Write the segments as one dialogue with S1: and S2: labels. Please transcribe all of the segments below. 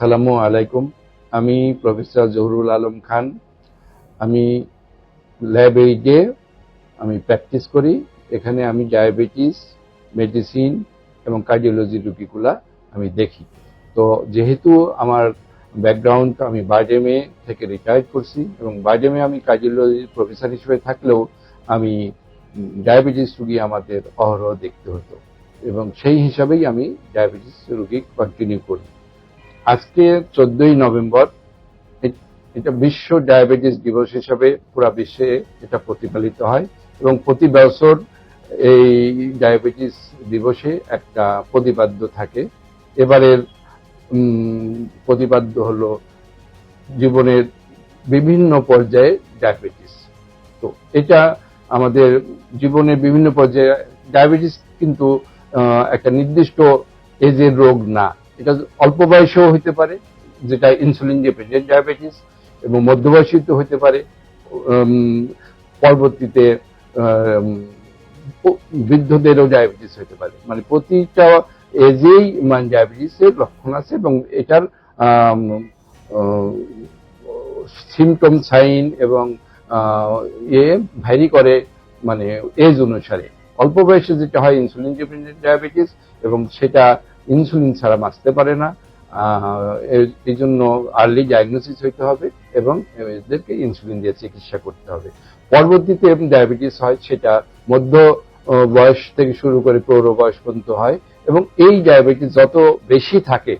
S1: আসসালামু আলাইকুম। আমি প্রফেসর জহুরুল আলম খান। আমি ল্যাব এইডে আমি প্র্যাকটিস করি। এখানে আমি ডায়াবেটিস, মেডিসিন এবং কার্ডিওলজি রুগীগুলা আমি দেখি। তো যেহেতু আমার ব্যাকগ্রাউন্ড আমি বার্ডেমে থেকে রিটায়ার করছি এবং বার্ডেমে আমি কার্ডিওলজি প্রফেসর হিসেবে থাকলেও আমি ডায়াবেটিস রুগী আমাদের অহরহ দেখতে হতো এবং সেই হিসাবেই আমি ডায়াবেটিস রুগী কন্টিনিউ করি। আজকে চোদ্দই নভেম্বর এটা বিশ্ব ডায়াবেটিস দিবস হিসাবে পুরা বিশ্বে এটা প্রতিপালিত হয় এবং প্রতি বছর এই ডায়াবেটিস দিবসে একটা প্রতিপাদ্য থাকে। এবারের প্রতিপাদ্য হলো জীবনের বিভিন্ন পর্যায়ে ডায়াবেটিস। তো এটা আমাদের জীবনের বিভিন্ন পর্যায়ে, ডায়াবেটিস কিন্তু একটা নির্দিষ্ট এজের রোগ না। এটা অল্প বয়সেও হতে পারে, যেটা ইনসুলিন ডিপেন্ডেন্ট ডায়াবেটিস এবং মধ্যবয়সীতে হতে পারে পরবর্তীতে বৃদ্ধদেরও ডায়াবেটিস হতে পারে। মানে প্রতিটা এজেই মানে ডায়াবেটিসের লক্ষণ আছে এবং এটার সিমটম সাইন এবং ইয়ে ভ্যারি করে মানে এজ অনুসারে। অল্প বয়সে যেটা হয় ইনসুলিন ডিপেন্ডেন্ট ডায়াবেটিস এবং সেটা ইনসুলিন ছাড়া বাঁচতে পারে না এই জন্য আর্লি ডায়াগনোসিস হইতে হবে এবং এদেরকে ইনসুলিন দিয়ে চিকিৎসা করতে হবে। পরবর্তীতে ডায়াবেটিস হয়, সেটা মধ্য বয়স থেকে শুরু করে প্রৌঢ় বয়স পর্যন্ত হয় এবং এই ডায়াবেটিস যত বেশি থাকে,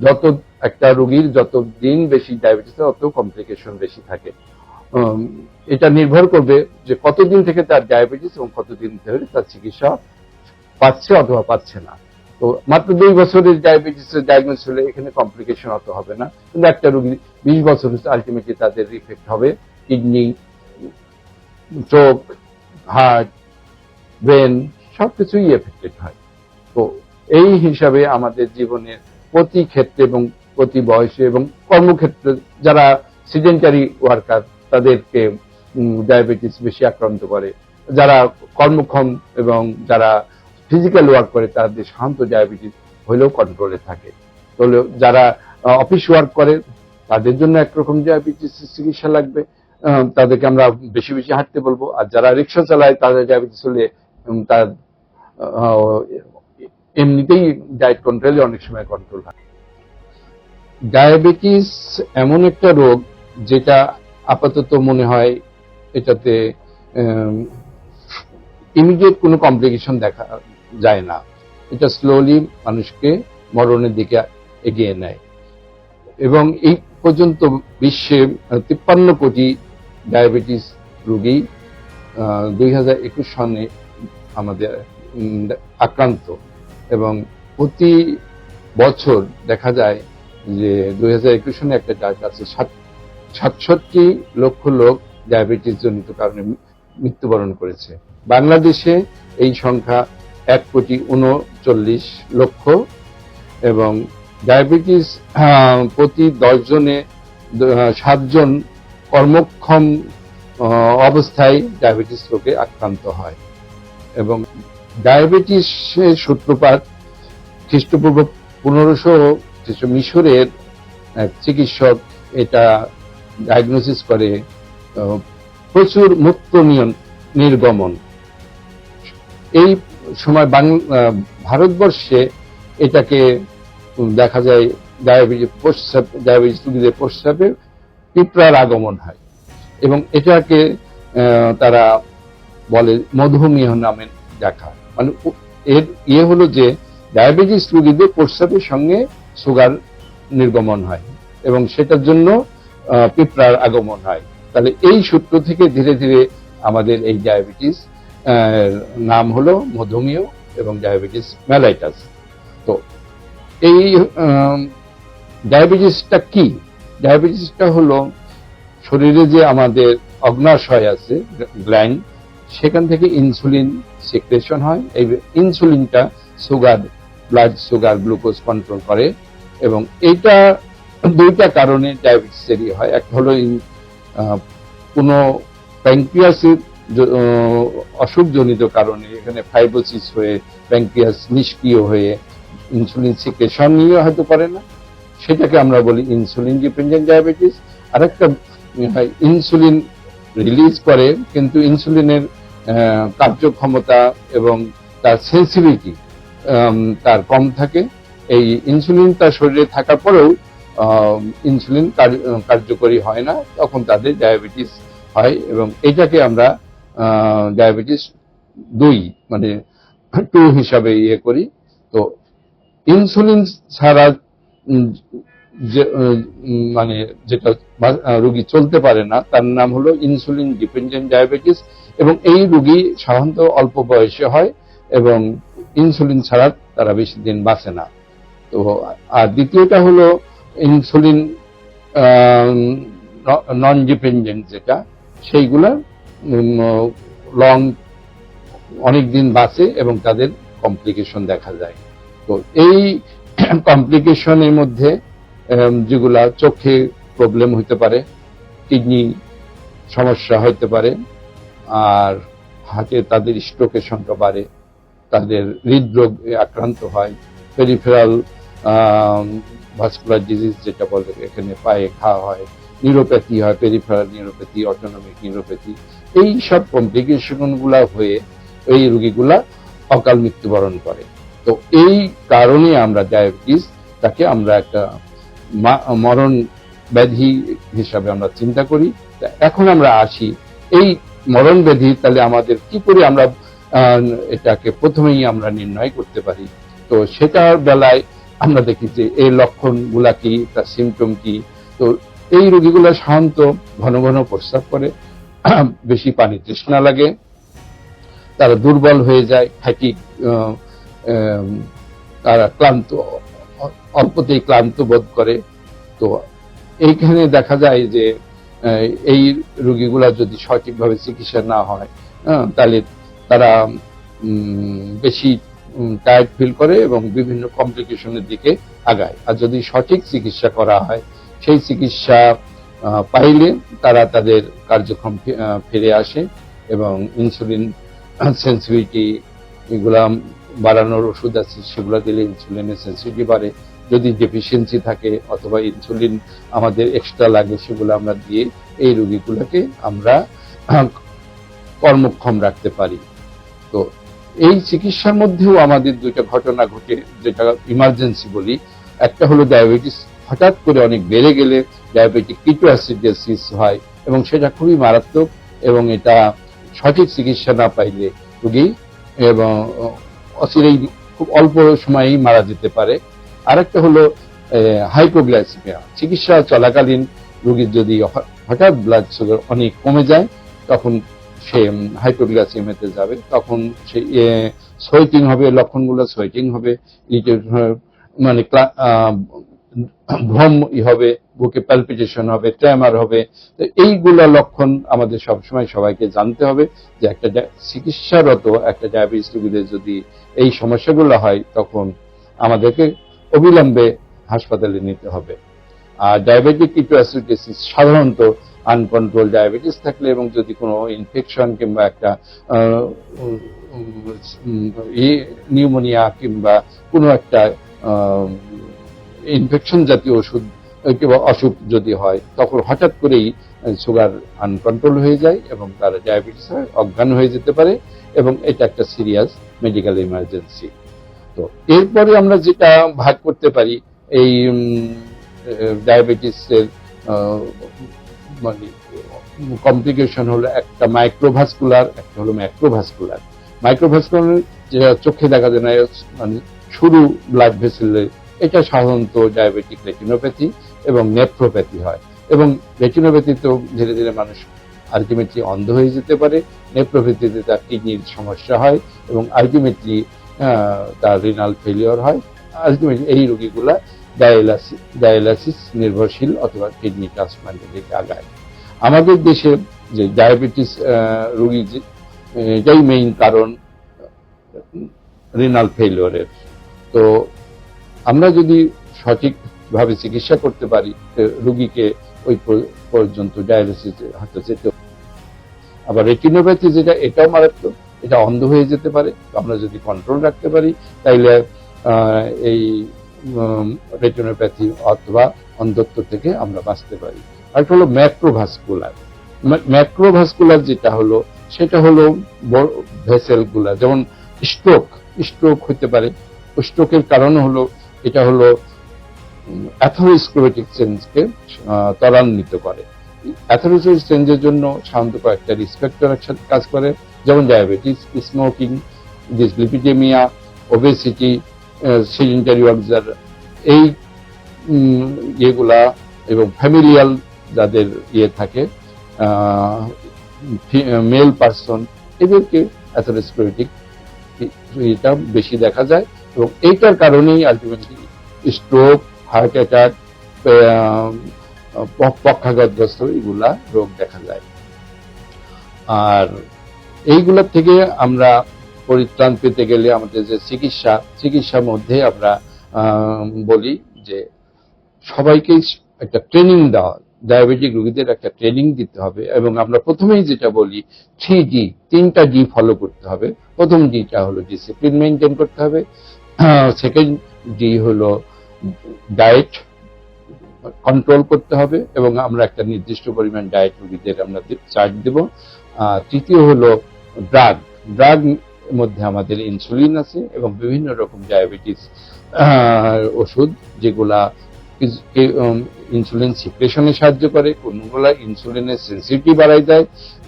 S1: যত একটা রোগীর যত দিন বেশি ডায়াবেটিস তত কমপ্লিকেশন বেশি থাকে। এটা নির্ভর করবে যে কতদিন থেকে তার ডায়াবেটিস এবং কতদিন ধরে তার চিকিৎসা পাচ্ছে অথবা পাচ্ছে না। তো মাত্র দুই বছরের ডায়াবেটিস ডায়াগনোস হলে এখানে কমপ্লিকেশন অত হবে না। কিন্তু একটা রোগী বিশ বছর আলটিমেটলি তাদের ইফেক্ট হবে। কিডনি চোখ হার্ট ব্রেন সবকিছুই এফেক্টেড হয়। তো এই হিসাবে আমাদের জীবনের প্রতি ক্ষেত্রে এবং প্রতি বয়সে এবং কর্মক্ষেত্রে যারা সিডেন্টারি ওয়ার্কার তাদেরকে ডায়াবেটিস বেশি আক্রান্ত করে। যারা কর্মক্ষম এবং যারা ফিজিক্যাল ওয়ার্ক করে তাদের শান্ত ডায়াবেটিস হলেও কন্ট্রোলে থাকে। তাহলে যারা অফিস ওয়ার্ক করে, তাদের জন্য একরকম ডায়াবেটিস চিকিৎসা লাগবে। তাদেরকে আমরা বেশি বেশি হাঁটতে বলব। আর যারা রিক্সা চালায় তাদের ডায়াবেটিস হলে তার এমনিতেই ডায়েট কন্ট্রোলে অনেক সময় কন্ট্রোল হয়। ডায়াবেটিস এমন একটা রোগ যেটা আপাতত মনে হয় এটাতে ইমিডিয়েট কোনো কমপ্লিকেশন দেখা যায় না। এটা স্লোলি মানুষকে মরণের দিকে এগিয়ে নেয়। এবং এই পর্যন্ত বিশ্বে তিপ্পান্ন কোটি ডায়াবেটিস রোগী দুই সনে আমাদের আক্রান্ত। এবং প্রতি বছর দেখা যায় যে দুই হাজার একুশ সনে একটা ডাটা আছে, সাত- সাতষট্টি লক্ষ লোক ডায়াবেটিস জনিত কারণে মৃত্যুবরণ করেছে। বাংলাদেশে এই সংখ্যা এক কোটি উনচল্লিশ লক্ষ এবং ডায়াবেটিস প্রতি দশ জনে সাতজন কর্মক্ষম অবস্থায় ডায়াবেটিস রোগে আক্রান্ত হয়। এবং ডায়াবেটিসের সূত্রপাত খ্রিস্টপূর্ব পনেরোশো মিশরের চিকিৎসক এটা ডায়াগনোসিস করে প্রচুর মুক্ত নির্গমন। এই সময় ভারতবর্ষে এটাকে দেখা যায় ডায়াবেটিস, প্রস্রাব, ডায়াবেটিস রোগীদের প্রস্রাবে পিঁপড়ার আগমন হয়। এবং এটাকে তারা বলে মধুমেহ নামে দেখা মানে এর ইয়ে হলো যে ডায়াবেটিস রোগীদের প্রস্রাবের সঙ্গে সুগার নির্গমন হয় এবং সেটার জন্য পিঁপড়ার আগমন হয়। তাহলে এই সূত্র থেকে ধীরে ধীরে আমাদের এই ডায়াবেটিস নাম হলো মধুমেহ এবং ডায়াবেটিস মেলাইটাস। তো এই ডায়াবেটিসটা কি? ডায়াবেটিসটা হলো শরীরে যে আমাদের অগ্নাশয় আছে, গ্ল্যান্ড, সেখান থেকে ইনসুলিন সিক্রেশন হয়। এই ইনসুলিনটা sugar, blood sugar, glucose control করে এবং এইটা দুইটা কারণে ডায়াবেটিসেরই হয়। একটা হলো কোনো প্যাঙ্ক্রিয়াসের অসুখজনিত কারণে এখানে ফাইব্রোসিস হয়ে, প্যাঙ্ক্রিয়াস নিষ্ক্রিয় হয়ে ইনসুলিন সিক্রেশন নিয়ে হয়তো পারে না। সেটাকে আমরা বলি ইনসুলিন ডিপেন্ডেন্ট ডায়াবেটিস। আরেকটা ইনসুলিন রিলিজ করে, কিন্তু ইনসুলিনের কার্যক্ষমতা এবং তার সেন্সিভিটি তার কম থাকে। এই ইনসুলিন তার শরীরে থাকার পরেও ইনসুলিন কার্যকরী হয় না। তখন তাদের ডায়াবেটিস হয় এবং এটাকে আমরা ডায়াবেটিস দুই মানে টু হিসাবে ইয়ে করি। তো ইনসুলিন ছাড়া মানে যেটা রুগী চলতে পারে না, তার নাম হলো ইনসুলিন ডিপেন্ডেন্ট ডায়াবেটিস এবং এই রুগী সাধারণত অল্প বয়সে হয় এবং ইনসুলিন ছাড়া তারা বেশি দিন বাঁচে না। তো, আর দ্বিতীয়টা হলো ইনসুলিন নন ডিপেন্ডেন্ট যেটা, সেইগুলা লং অনেক দিন বাঁচে এবং তাদের কমপ্লিকেশন দেখা যায়। তো এই কমপ্লিকেশনের মধ্যে যেগুলা চোখে প্রবলেম হতে পারে কিডনি সমস্যা হতে পারে, আর হাতে তাদের স্ট্রোকের সংখ্যা বাড়ে, তাদের হৃদরোগে আক্রান্ত হয় পেরিফেরাল ভাস্কুলার ডিজিজ যেটা বলে, এখানে পায়ে ঘা হয় নিউরোপ্যাথি হয় পেরিফেরাল নিউরোপ্যাথি অটোনমিক নিউরোপ্যাথি এই সব কমপ্লিকেশনগুলা হয়ে এই রোগীগুলা অকাল মৃত্যুবরণ করে। তো এই কারণে আমরা ডায়াবেটিস তাকে আমরা একটা মরণ ব্যাধি হিসাবে আমরা চিন্তা করি। এখন আমরা আসি এই মরণ ব্যাধি, তাহলে আমাদের কি করে আমরা এটাকে প্রথমেই আমরা নির্ণয় করতে পারি। তো সেটার বেলায় আমরা দেখি যে এই লক্ষণগুলা কি, তার সিমটম কি? তো এই রোগীগুলো শান্ত, ঘন ঘন প্রস্রাব করে। বেশি পানি তৃষ্ণা লাগে, তারা দুর্বল হয়ে যায় ফ্যাটি তারা ক্লান্ত, অল্পতেই ক্লান্ত বোধ করে। তো এইখানে দেখা যায় যে এই রোগীগুলা যদি সঠিকভাবে চিকিৎসা না হয় তাহলে তারা বেশি টায়ার্ড ফিল করে এবং বিভিন্ন কমপ্লিকেশনের দিকে আগায়। আর যদি সঠিক চিকিৎসা করা হয়, সেই চিকিৎসা পাইলে তারা তাদের কার্যক্রম ফিরে আসে এবং ইনসুলিন সেন্সিটিভিটি এগুলা বাড়ানোর ওষুধ আছে, সেগুলো দিলে ইনসুলিনের সেন্সিটিভিটি বাড়ে। যদি ডেফিসিয়েন্সি থাকে অথবা ইনসুলিন আমাদের এক্সট্রা লাগে, সেগুলো আমরা দিয়ে এই রোগীগুলোকে আমরা কর্মক্ষম রাখতে পারি। তো এই চিকিৎসার মধ্যেও আমাদের দুইটা ঘটনা ঘটে, যেটা ইমার্জেন্সি বলি। একটা হলো ডায়াবেটিস হঠাৎ করে অনেক বেড়ে গেলে ডায়াবেটিক কিটোঅ্যাসিডোসিস হয় এবং সেটা খুবই মারাত্মক এবং এটা সঠিক চিকিৎসা না পাইলে রোগী এবং অচিরেই খুব অল্প সময়েই মারা যেতে পারে। আরেকটা হলো হাইপোগ্লাইসিমিয়া চিকিৎসা চলাকালীন রোগীর যদি হঠাৎ ব্লাড সুগার অনেক কমে যায়, তখন সে হাইপোগ্লাইসিমিয়াতে যাবে, তখন সে সোয়েটিং হবে, লক্ষণগুলো সোয়েটিং হবে মানে ভ্রম হবে, বুকে প্যালপিটেশন হবে ট্রেমার হবে। এইগুলা লক্ষণ আমাদের সবসময় সবাইকে জানতে হবে যে একটা চিকিৎসারত একটা ডায়াবেটিস রোগীদের যদি এই সমস্যাগুলো হয়, তখন আমাদেরকে অবিলম্বে হাসপাতালে নিতে হবে। আর ডায়াবেটিক কিটোঅ্যাসিডোসিস সাধারণত আনকন্ট্রোল ডায়াবেটিস থাকলে এবং যদি কোনো ইনফেকশন কিংবা একটা নিউমোনিয়া কিংবা কোনো একটা ইনফেকশন জাতীয় ওষুধ কিংবা অসুখ যদি হয়, তখন হঠাৎ করেই সুগার আনকন্ট্রোল হয়ে যায় এবং তার ডায়াবেটিস অজ্ঞান হয়ে যেতে পারে এবং এটা একটা সিরিয়াস মেডিকেল ইমার্জেন্সি তো এরপরে আমরা যেটা ভাগ করতে পারি, এই ডায়াবেটিসের মানে কমপ্লিকেশন হলো একটা মাইক্রোভাস্কুলার একটা হলো ম্যাক্রোভাস্কুলার মাইক্রোভাস্কুলার যেটা চোখে দেখা যায় না মানে শুরু ব্লাড ভেসেলের এটা সাধারণত ডায়াবেটিক রেটিনোপ্যাথি এবং নেফ্রোপ্যাথি হয়। এবং রেটিনোপ্যাথি তো ধীরে ধীরে মানুষ আলটিমেটলি অন্ধ হয়ে যেতে পারে। নেফ্রোপ্যাথিতে তার কিডনির সমস্যা হয় এবং আলটিমেটলি তার রিনাল ফেলিওর হয়। আলটিমেটলি এই রোগীগুলা ডায়ালাসিস ডায়ালাসিস নির্ভরশীল অথবা কিডনি ট্রান্সপ্লান্টের দিকে আগায়। আমাদের দেশে যে ডায়াবেটিস রোগী এটাই মেইন কারণ রিনাল ফেলিওরের তো আমরা যদি সঠিকভাবে চিকিৎসা করতে পারি রোগীকে ওই পর্যন্ত ডায়ালিসিস হয়তো যেতে আবার রেটিনোপ্যাথি যেটা, এটাও মারাত্মক, এটা অন্ধ হয়ে যেতে পারে। আমরা যদি কন্ট্রোল রাখতে পারি, তাইলে এই রেটিনোপ্যাথি অথবা অন্ধত্ব থেকে আমরা বাঁচতে পারি। আরেকটা হলো ম্যাক্রোভাস্কুলার ম্যাক্রোভাস্কুলার যেটা হলো, সেটা হলো ভেসেলগুলা যেমন স্ট্রোক স্ট্রোক হতে পারে। স্ট্রোকের কারণ হলো এটা হলো অ্যাথোরিস্ক্লোমেটিক চেঞ্জকে ত্বরান্বিত করে। অ্যাথোরিস্ক্লোমেটিক চেঞ্জের জন্য সাধারণত কয়েকটা রিসপেক্টর একসাথে কাজ করে, যেমন diabetes smoking dyslipidemia obesity sedentary ওয়ার্কজার এই ইয়েগুলা এবং ফ্যামিলিয়াল যাদের ইয়ে থাকে মেল পার্সন এদেরকে অ্যাথোরিস্ক্লোমেটিক এটা বেশি দেখা যায়। এবং এইটার কারণেই আলটিমেটলি স্ট্রোক হার্ট অ্যাটাক পক্ষাঘাতগ্রস্ত এগুলা রোগ দেখা যায় আর এইগুলোর থেকে আমরা পরিত্রাণ পেতে গেলে আমাদের যে চিকিৎসা, চিকিৎসার মধ্যে আমরা বলি যে সবাইকে একটা ট্রেনিং দেওয়া ডায়াবেটিক রোগীদের একটা ট্রেনিং দিতে হবে এবং আমরা প্রথমেই যেটা বলি থ্রি ডি তিনটা ডি ফলো করতে হবে। প্রথম ডিটা হলো ডিসিপ্লিন মেনটেন করতে হবে। সেকেন্ড ডি হলো ডায়েট কন্ট্রোল করতে হবে এবং আমরা একটা নির্দিষ্ট পরিমাণ ডায়েট রুগীদের আমরা চার্জ দেব। তৃতীয় হলো ড্রাগ ড্রাগ মধ্যে আমাদের ইনসুলিন আছে এবং বিভিন্ন রকম ডায়াবেটিস ওষুধ যেগুলা ইনসুলিন সিপ্রেশনে সাহায্য করে, কোনগুলা ইনসুলিনের সেন্সিটিভিটি বাড়াই দেয়।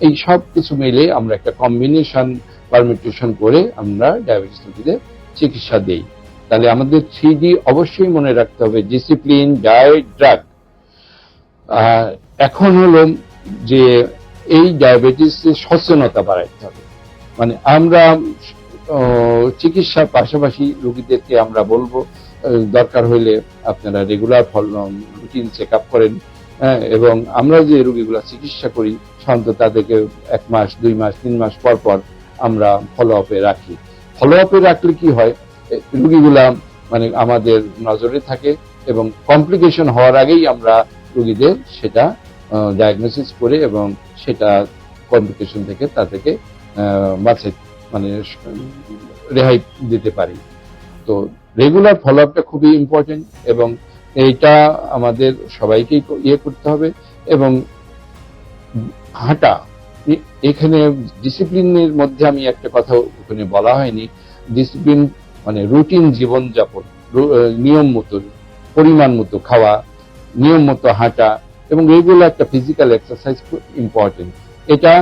S1: এই সব কিছু মিলে আমরা একটা কম্বিনেশন পারমিটেশন করে আমরা ডায়াবেটিস রোগীদের চিকিৎসা দেই। তাহলে আমাদের থ্রি ডি অবশ্যই মনে রাখতে হবে ডিসিপ্লিন ডায়েট ড্রাগ এখন হলো যে এই ডায়াবেটিস সচেতনতা বাড়াইতে হবে। মানে আমরা চিকিৎসার পাশাপাশি রোগীদেরকে আমরা বলব দরকার হইলে আপনারা রেগুলার ফল রুটিন চেক আপ করেন এবং আমরা যে রোগীগুলা চিকিৎসা করি, সাধারণত তাদেরকে এক মাস, দুই মাস, তিন মাস পর পর আমরা ফলো আপে রাখি। ফলো আপে রাখলে কি হয়? রুগীগুলা মানে আমাদের নজরে থাকে এবং কমপ্লিকেশন হওয়ার আগেই আমরা রুগীদের সেটা ডায়াগনোসিস করে এবং সেটা কমপ্লিকেশন থেকে তাদেরকে বাঁচে মানে রেহাই দিতে পারি। তো রেগুলার ফলো আপটা খুবই ইম্পর্টেন্ট এবং এইটা আমাদের সবাইকেই ইয়ে করতে হবে এবং হাঁটা এখানে ডিসিপ্লিনের মধ্যে আমি একটা কথা ওখানে বলা হয়নি। ডিসিপ্লিন মানে রুটিন জীবনযাপন নিয়ম মতো, পরিমাণ মতো খাওয়া, নিয়ম মতো হাঁটা এবং রেগুলার একটা ফিজিক্যাল এক্সারসাইজ খুব ইম্পর্টেন্ট এটা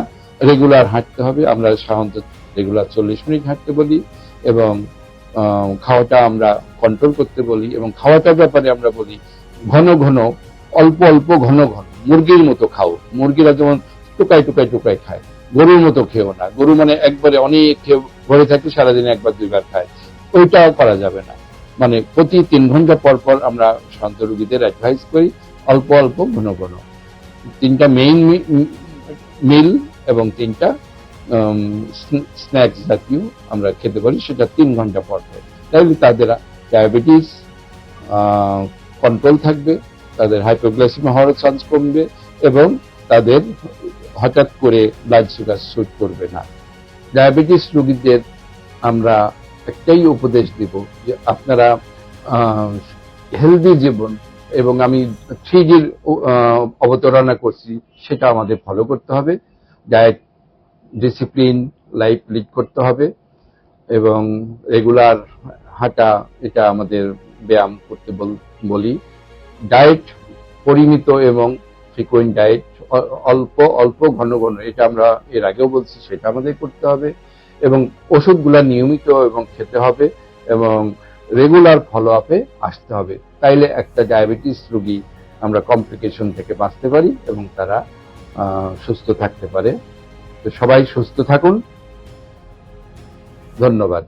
S1: রেগুলার হাঁটতে হবে, আমরা সাধারণত রেগুলার চল্লিশ মিনিট হাঁটতে বলি এবং খাওয়াটা আমরা কন্ট্রোল করতে বলি এবং খাওয়াটার ব্যাপারে আমরা বলি ঘন ঘন, অল্প অল্প ঘন ঘন, মুরগির মতো খাও। মুরগিরা যেমন টুকাই টুকাই টুকাই খায়। গরুর মতো খেও না। গরু মানে একবারে অনেক খেয়ে ভরে থাকে, সারাদিনে একবার, দুইবার খায়। ওইটাও করা যাবে না। মানে প্রতি তিন ঘণ্টা পর পর আমরা শান্ত রোগীদের অ্যাডভাইস করি, অল্প অল্প ঘন ঘন। তিনটা মেইন মিল এবং তিনটা স্ন্যাক্স জাতীয় আমরা খেতে পারি, সেটা তিন ঘণ্টা পর পর। তাহলে তাদের ডায়াবেটিস কন্ট্রোল থাকবে, তাদের হাইপোগ্লাইসিমা হওয়ার চান্স কমবে এবং তাদের হঠাৎ করে ব্লাড সুগার শুট করবে না। ডায়াবেটিস রোগীদের আমরা একটাই উপদেশ দিব যে আপনারা হেলদি জীবন এবং আমি থ্রি ডির অবতারণা করছি, সেটা আমাদের ফলো করতে হবে। ডায়েট ডিসিপ্লিন লাইফ লিড করতে হবে এবং রেগুলার হাঁটা, এটা আমাদের ব্যায়াম করতে বলি ডায়েট পরিমিত এবং ফ্রিকোয়েন্ট ডায়েট অল্প অল্প, ঘন ঘন, এটা আমরা এর আগেও বলছি, সেটা আমাদের করতে হবে। এবং ওষুধগুলা নিয়মিত এবং খেতে হবে এবং রেগুলার ফলো আপে আসতে হবে। তাইলে একটা ডায়াবেটিস রোগী আমরা কমপ্লিকেশন থেকে বাঁচতে পারি এবং তারা সুস্থ থাকতে পারে। তো সবাই সুস্থ থাকুন। ধন্যবাদ।